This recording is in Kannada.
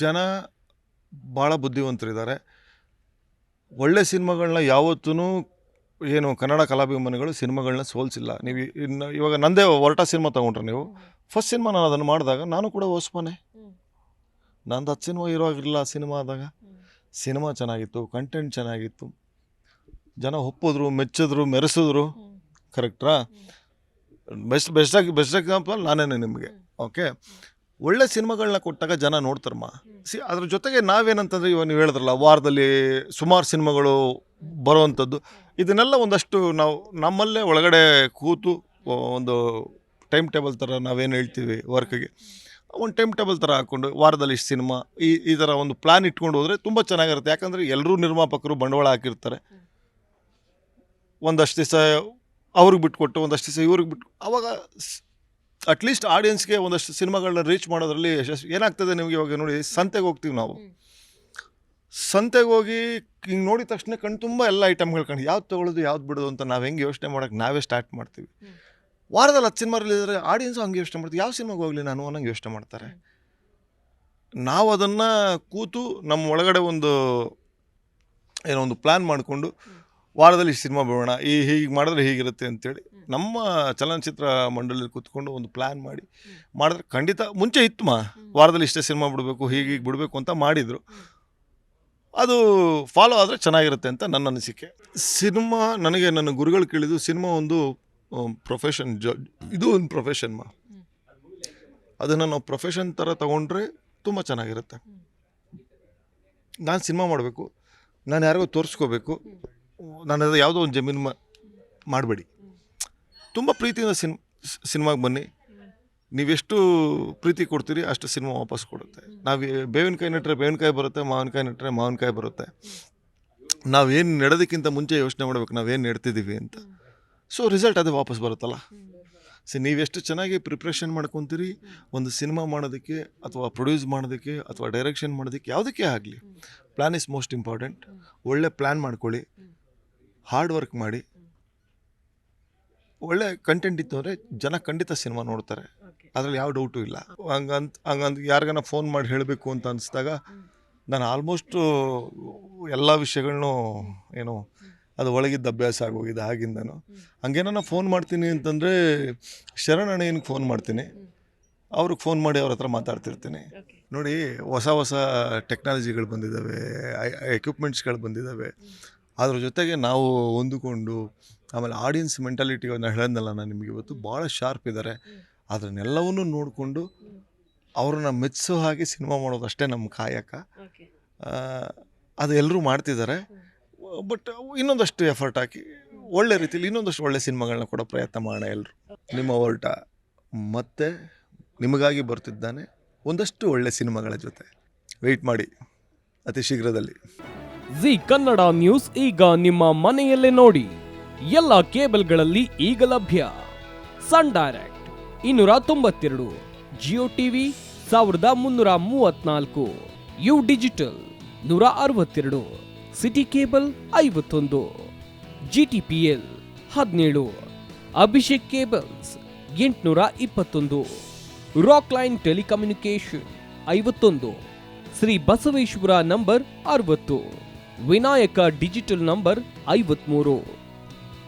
ಜನ ಭಾಳ ಬುದ್ಧಿವಂತರಿದ್ದಾರೆ. ಒಳ್ಳೆ ಸಿನಿಮಾಗಳನ್ನ ಯಾವತ್ತೂ ಏನು ಕನ್ನಡ ಕಲಾಭಿಮಾನಿಗಳು ಸಿನಿಮಾಗಳನ್ನ ಸೋಲ್ಸಿಲ್ಲ. ನೀವು ಇನ್ನು ಇವಾಗ ನಂದೇ ಹೊರಟ ಸಿನಿಮಾ ತೊಗೊಂಡ್ರೆ ನೀವು ಫಸ್ಟ್ ಸಿನಿಮಾ ನಾನು ಅದನ್ನು ಮಾಡಿದಾಗ ನಾನು ಕೂಡ ಹೊಸ್ಮನೆ. ನಂದು ಹತ್ತು ಸಿನಿಮಾ ಹೀರೋ ಆಗಿರಲಿಲ್ಲ ಸಿನಿಮಾ ಆದಾಗ. ಸಿನಿಮಾ ಚೆನ್ನಾಗಿತ್ತು ಕಂಟೆಂಟ್ ಚೆನ್ನಾಗಿತ್ತು. ಜನ ಒಪ್ಪಿದ್ರು ಮೆಚ್ಚಿದ್ರು ಮೆರೆಸಿದ್ರು. ಕರೆಕ್ಟ್ರಾ ಬೆಸ್ಟ್ ಬೆಸ್ಟ್ ಬೆಸ್ಟ್ ಎಕ್ಸಾಂಪಲ್ ನಾನೇನೆ ನಿಮಗೆ. ಓಕೆ ಒಳ್ಳೆ ಸಿನಿಮಾಗಳನ್ನ ಕೊಟ್ಟಾಗ ಜನ ನೋಡ್ತಾರಮ್ಮ. ಸಿ ಅದ್ರ ಜೊತೆಗೆ ನಾವೇನಂತಂದ್ರೆ ಇವಾಗ ನೀವು ಹೇಳಿದ್ರಲ್ಲ ವಾರದಲ್ಲಿ ಸುಮಾರು ಸಿನಿಮಾಗಳು ಬರುವಂಥದ್ದು ಇದನ್ನೆಲ್ಲ ಒಂದಷ್ಟು ನಾವು ನಮ್ಮಲ್ಲೇ ಒಳಗಡೆ ಕೂತು ಒಂದು ಟೈಮ್ ಟೇಬಲ್ ಥರ ನಾವೇನು ಹೇಳ್ತೀವಿ ವರ್ಕ್ಗೆ. ಒಂದು ಟೈಮ್ ಟೇಬಲ್ ಥರ ಹಾಕ್ಕೊಂಡು ವಾರದಲ್ಲಿ ಇಷ್ಟು ಸಿನಿಮಾ ಈ ಈ ಥರ ಒಂದು ಪ್ಲ್ಯಾನ್ ಇಟ್ಕೊಂಡು ಹೋದರೆ ತುಂಬ ಚೆನ್ನಾಗಿರುತ್ತೆ. ಯಾಕಂದರೆ ಎಲ್ಲರೂ ನಿರ್ಮಾಪಕರು ಬಂಡವಾಳ ಹಾಕಿರ್ತಾರೆ. ಒಂದಷ್ಟು ದಿವಸ ಅವ್ರಿಗೆ ಬಿಟ್ಕೊಟ್ಟು ಒಂದಷ್ಟು ದಿವಸ ಇವ್ರಿಗೆ ಬಿಟ್ಟು ಅವಾಗ ಅಟ್ಲೀಸ್ಟ್ ಆಡಿಯನ್ಸ್ಗೆ ಒಂದಷ್ಟು ಸಿನಿಮಾಗಳನ್ನ ರೀಚ್ ಮಾಡೋದ್ರಲ್ಲಿ ಯಶಸ್ವಿ ಏನಾಗ್ತದೆ ನಿಮಗೆ ಇವಾಗ ನೋಡಿ ಸಂತೆಗೆ ಹೋಗ್ತೀವಿ ನಾವು. ಸಂತೆಗೆ ಹೋಗಿ ಹಿಂಗೆ ನೋಡಿದ ತಕ್ಷಣ ಕಣ್ಣು ತುಂಬ ಎಲ್ಲ ಐಟಮ್ಗಳು ಕಣ್ಣು ಯಾವ್ದು ತೊಗೊಳೋದು ಯಾವ್ದು ಬಿಡೋದು ಅಂತ ನಾವು ಹೆಂಗೆ ಯೋಚನೆ ಮಾಡೋಕ್ಕೆ ನಾವೇ ಸ್ಟಾರ್ಟ್ ಮಾಡ್ತೀವಿ. ವಾರದಲ್ಲಿ ಹತ್ತು ಸಿನಿಮಾ ರಿಲೀಸ್ ಆದರೆ ಆಡಿಯನ್ಸು ಹಂಗೆ ಯೋಚನೆ ಮಾಡ್ತೀವಿ ಯಾವ ಸಿನಿಮಾಗೆ ಹೋಗಲಿ ನಾನು ಅನ್ನೋಂಗೆ ಯೋಚನೆ ಮಾಡ್ತಾರೆ. ನಾವು ಅದನ್ನು ಕೂತು ನಮ್ಮ ಒಳಗಡೆ ಒಂದು ಏನೋ ಒಂದು ಪ್ಲ್ಯಾನ್ ಮಾಡಿಕೊಂಡು ವಾರದಲ್ಲಿ ಸಿನಿಮಾ ಬಿಡೋಣ ಈ ಹೀಗೆ ಮಾಡಿದ್ರೆ ಹೀಗಿರುತ್ತೆ ಅಂತೇಳಿ ನಮ್ಮ ಚಲನಚಿತ್ರ ಮಂಡಳಿಯಲ್ಲಿ ಕೂತ್ಕೊಂಡು ಒಂದು ಪ್ಲ್ಯಾನ್ ಮಾಡಿ ಮಾಡಿದ್ರೆ ಖಂಡಿತ ಮುಂಚೆ ಇತ್ತು ಮಾ ವಾರದಲ್ಲಿ ಇಷ್ಟೇ ಸಿನಿಮಾ ಬಿಡಬೇಕು ಹೀಗೆ ಹೀಗೆ ಬಿಡಬೇಕು ಅಂತ ಮಾಡಿದರು. ಅದು ಫಾಲೋ ಆದರೆ ಚೆನ್ನಾಗಿರುತ್ತೆ ಅಂತ ನನ್ನ ಅನಿಸಿಕೆ. ಸಿನಿಮಾ ನನಗೆ ನನ್ನ ಗುರುಗಳು ಕೇಳಿದ್ದು ಸಿನಿಮಾ ಒಂದು ಪ್ರೊಫೆಷನ್ ಜ ಇದು ಒಂದು ಪ್ರೊಫೆಷನ್ ಮಾ. ಅದನ್ನು ನಾವು ಪ್ರೊಫೆಷನ್ ಥರ ತಗೊಂಡ್ರೆ ತುಂಬ ಚೆನ್ನಾಗಿರುತ್ತೆ. ನಾನು ಸಿನಿಮಾ ಮಾಡಬೇಕು. ನಾನು ಯಾರಿಗೋ ತೋರಿಸ್ಕೋಬೇಕು. ನಾನು ಅದು ಯಾವುದೋ ಒಂದು ಜಮೀನು ಮಾಡಬೇಡಿ. ತುಂಬ ಪ್ರೀತಿಯಿಂದ ಸಿನ್, ಸಿನಿಮಾಗೆ ಬನ್ನಿ. ನೀವೆಷ್ಟು ಪ್ರೀತಿ ಕೊಡ್ತೀರಿ ಅಷ್ಟು ಸಿನಿಮಾ ವಾಪಸ್ ಕೊಡುತ್ತೆ. ನಾವು ಬೇವಿನಕಾಯಿ ನೆಟ್ಟರೆ ಬೇವಿನಕಾಯಿ ಬರುತ್ತೆ, ಮಾವಿನಕಾಯಿ ನೆಟ್ಟರೆ ಮಾವಿನಕಾಯಿ ಬರುತ್ತೆ. ನಾವೇನು ನೆಡೋದಕ್ಕಿಂತ ಮುಂಚೆ ಯೋಚನೆ ಮಾಡಬೇಕು ನಾವೇನು ನೆಡ್ತಿದ್ದೀವಿ ಅಂತ. ಸೊ ರಿಸಲ್ಟ್ ಅದೇ ವಾಪಸ್ ಬರುತ್ತಲ್ಲ. ಸೊ ನೀವೆಷ್ಟು ಚೆನ್ನಾಗಿ ಪ್ರಿಪ್ರೇಷನ್ ಮಾಡ್ಕೊತೀರಿ, ಒಂದು ಸಿನಿಮಾ ಮಾಡೋದಕ್ಕೆ ಅಥವಾ ಪ್ರೊಡ್ಯೂಸ್ ಮಾಡೋದಕ್ಕೆ ಅಥವಾ ಡೈರೆಕ್ಷನ್ ಮಾಡೋದಕ್ಕೆ ಯಾವುದಕ್ಕೆ ಆಗಲಿ. ಪ್ಲ್ಯಾನ್ ಇಸ್ ಮೋಸ್ಟ್ ಇಂಪಾರ್ಟೆಂಟ್ ಒಳ್ಳೆ ಪ್ಲ್ಯಾನ್ ಮಾಡ್ಕೊಳ್ಳಿ. ಹಾರ್ಡ್ ವರ್ಕ್ ಮಾಡಿ. ಒಳ್ಳೆ ಕಂಟೆಂಟ್ ಇತ್ತು ಅಂದರೆ ಜನ ಖಂಡಿತ ಸಿನಿಮಾ ನೋಡ್ತಾರೆ. ಅದರಲ್ಲಿ ಯಾವ ಡೌಟು ಇಲ್ಲ. ಹಂಗಂತ ಹಂಗಂತ ಯಾರಿಗಾನ ಫೋನ್ ಮಾಡಿ ಹೇಳಬೇಕು ಅಂತ ಅನಿಸಿದಾಗ ನಾನು ಆಲ್ಮೋಸ್ಟು ಎಲ್ಲ ವಿಷಯಗಳನ್ನು ಏನು ಅದು ಒಳಗಿದ್ದ ಅಭ್ಯಾಸ ಆಗೋಗಿದೆ ಆಗಿಂದನು. ಹಂಗೇನ ಫೋನ್ ಮಾಡ್ತೀನಿ ಅಂತಂದರೆ ಶರಣಣ್ಣನಿಗೆ ಫೋನ್ ಮಾಡ್ತೀನಿ. ಅವ್ರಿಗೆ ಫೋನ್ ಮಾಡಿ ಅವ್ರ ಹತ್ರ ಮಾತಾಡ್ತಿರ್ತೀನಿ. ನೋಡಿ ಹೊಸ ಹೊಸ ಟೆಕ್ನಾಲಜಿಗಳು ಬಂದಿದ್ದಾವೆ ಎಕ್ವಿಪ್ಮೆಂಟ್ಸ್ಗಳು ಬಂದಿದ್ದಾವೆ ಅದ್ರ ಜೊತೆಗೆ ನಾವು ಹೊಂದಿಕೊಂಡು ಆಮೇಲೆ ಆಡಿಯನ್ಸ್ ಮೆಂಟಾಲಿಟಿ ನಾನು ಹೇಳಿದ್ನಲ್ಲ ನಾನು ನಿಮಗೆ ಇವತ್ತು ಭಾಳ ಶಾರ್ಪ್ ಇದ್ದಾರೆ ಅದನ್ನೆಲ್ಲವನ್ನೂ ನೋಡಿಕೊಂಡು ಅವ್ರನ್ನ ಮೆಚ್ಚಿಸೋ ಹಾಗೆ ಸಿನಿಮಾ ಮಾಡೋದು ಅಷ್ಟೇ ನಮ್ಮ ಕಾಯಕ ಅದು ಎಲ್ಲರೂ ಮಾಡ್ತಿದ್ದಾರೆ ಬಟ್ ಇನ್ನೊಂದಷ್ಟು ಎಫರ್ಟ್ ಹಾಕಿ ಒಳ್ಳೆ ರೀತಿಯಲ್ಲಿ ಇನ್ನೊಂದಷ್ಟು ಒಳ್ಳೆ ಸಿನಿಮಾಗಳನ್ನ ಕೊಡೋ ಪ್ರಯತ್ನ ಮಾಡೋಣ ಎಲ್ಲರೂ ನಿಮ್ಮ ಹೊರಟ ಮತ್ತೆ ನಿಮಗಾಗಿ ಬರ್ತಿದ್ದಾನೆ ಒಂದಷ್ಟು ಒಳ್ಳೆ ಸಿನಿಮಾಗಳ ಜೊತೆ. ವೆಯ್ಟ್ ಮಾಡಿ ಅತಿ ಶೀಘ್ರದಲ್ಲಿ. ಜಿ ಕನ್ನಡ ನ್ಯೂಸ್ ಈಗ ನಿಮ್ಮ ಮನೆಯಲ್ಲೇ ನೋಡಿ. ಎಲ್ಲ ಕೇಬಲ್ಗಳಲ್ಲಿ ಈಗ ಲಭ್ಯ. ಸನ್ ಡೈರೆಕ್ಟ್ ಇನ್ನೂರ ತೊಂಬತ್ತೆರಡು, ಜಿಯೋ ಟಿವಿ ಸಾವಿರದ ಮುನ್ನೂರ ಮೂವತ್ನಾಲ್ಕು ಯು ಡಿಜಿಟಲ್ ನೂರ ಅರವತ್ತೆರಡು, ಸಿಟಿ ಕೇಬಲ್ ಐವತ್ತೊಂದು ಜಿ ಟಿ ಪಿ ಎಲ್ ಹದಿನೇಳು, ಅಭಿಷೇಕ್ ಕೇಬಲ್ಸ್ ಎಂಟುನೂರ ಇಪ್ಪತ್ತೊಂದು, ರಾಕ್ ಲೈನ್ ಟೆಲಿಕಮ್ಯುನಿಕೇಶನ್ ಐವತ್ತೊಂದು, ಶ್ರೀ ಬಸವೇಶ್ವರ ನಂಬರ್ ಅರವತ್ತು, ವಿನಾಯಕ ಡಿಜಿಟಲ್ ನಂಬರ್ ಐವತ್ಮೂರು.